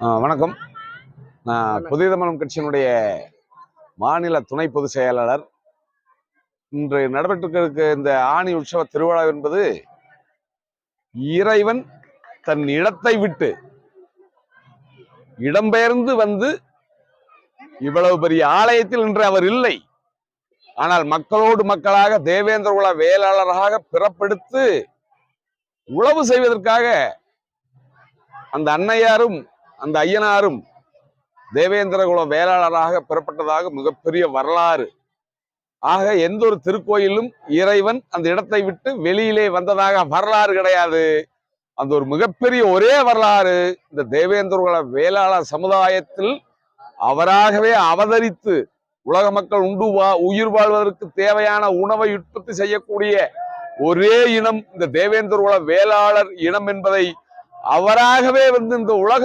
வணக்கம். நான் புதிய தமிழம் கட்சியினுடைய மாநில துணை பொதுச் செயலாளர். இன்று நடைபெற்றிருக்க இந்த ஆணி உற்சவ திருவிழா என்பது இறைவன் தன் இடத்தை விட்டு இடம்பெயர்ந்து வந்து இவ்வளவு பெரிய ஆலயத்தில் இன்று அவர் இல்லை. ஆனால் மக்களோடு மக்களாக தேவேந்திர குல வேளாளராக பிறப்பெடுத்து உழவு செய்வதற்காக அந்த அன்னையாரும் அந்த ஐயனாரும் தேவேந்திரகுல வேளாளராக பெறப்பட்டதாக மிகப்பெரிய வரலாறு. ஆக எந்த ஒரு திருக்கோயிலும் இறைவன் அந்த இடத்தை விட்டு வெளியிலே வந்ததாக வரலாறு கிடையாது. அந்த ஒரு மிகப்பெரிய ஒரே வரலாறு இந்த தேவேந்திரகுல வேளாளர் சமுதாயத்தில் அவராகவே அவதரித்து உலக மக்கள் உண்டு வா உயிர் வாழ்வதற்கு தேவையான உணவை உற்பத்தி செய்யக்கூடிய ஒரே இனம் இந்த தேவேந்திரகுல வேளாளர் இனம் என்பதை அவராகவே வந்து இந்த உலக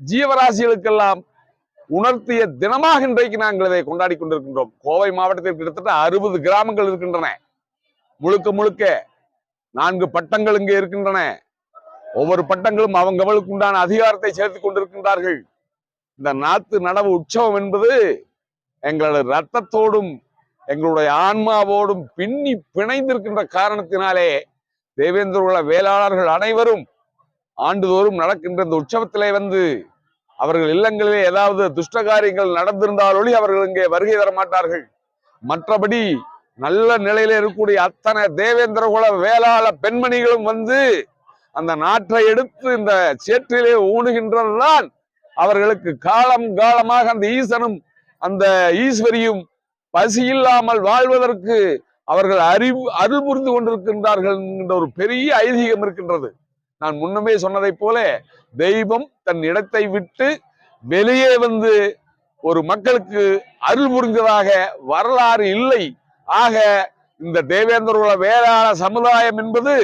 ஜீவராசிகளுக்கெல்லாம் உணர்த்திய தினமாக இன்றைக்கு நாங்கள் இதை கொண்டாடி கொண்டிருக்கின்றோம். கோவை மாவட்டத்தில் கிட்டத்தட்ட அறுபது கிராமங்கள் இருக்கின்றன. முழுக்க முழுக்க நான்கு பட்டங்கள் இங்கே இருக்கின்றன. ஒவ்வொரு பட்டங்களும் அவங்களுக்கு உண்டான அதிகாரத்தை செலுத்திக் கொண்டிருக்கின்றார்கள். இந்த நாத்து நடவு உற்சவம் என்பது எங்களது ரத்தத்தோடும் எங்களுடைய ஆன்மாவோடும் பின்னி பிணைந்திருக்கின்ற காரணத்தினாலே தேவேந்திர வேளாளர்கள் அனைவரும் ஆண்டுதோறும் நடக்கின்ற இந்த உற்சவத்திலே வந்து அவர்கள் இல்லங்களிலே ஏதாவது துஷ்ட காரியங்கள் நடந்திருந்தாலொழி அவர்கள் இங்கே வருகை தர மாட்டார்கள் மற்றபடி நல்ல நிலையில இருக்கக்கூடிய அத்தனை தேவேந்திர குல வேளாள பெண்மணிகளும் வந்து அந்த நாற்றை எடுத்து இந்த சேற்றிலே ஊணுகின்றதுதான் அவர்களுக்கு காலம் காலமாக அந்த ஈசனும் அந்த ஈஸ்வரியும் பசி இல்லாமல் வாழ்வதற்கு அவர்கள் அறிவு அருள் புரிந்து கொண்டிருக்கின்றார்கள் என்கின்ற ஒரு பெரிய ஐதீகம் இருக்கின்றது. நான் முன்னமே சொன்னதைப் போல தெய்வம் தன் இடத்தை விட்டு வெளியே வந்து ஒரு மக்களுக்கு அருள் புரிந்ததாக வரலாறு இல்லை. ஆக இந்த தேவேந்திர வேளாண் வேளாள சமுதாயம் என்பது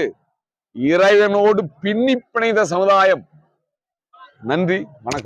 இறைவனோடு பின்னி பிணைந்த சமுதாயம். நன்றி வணக்கம்.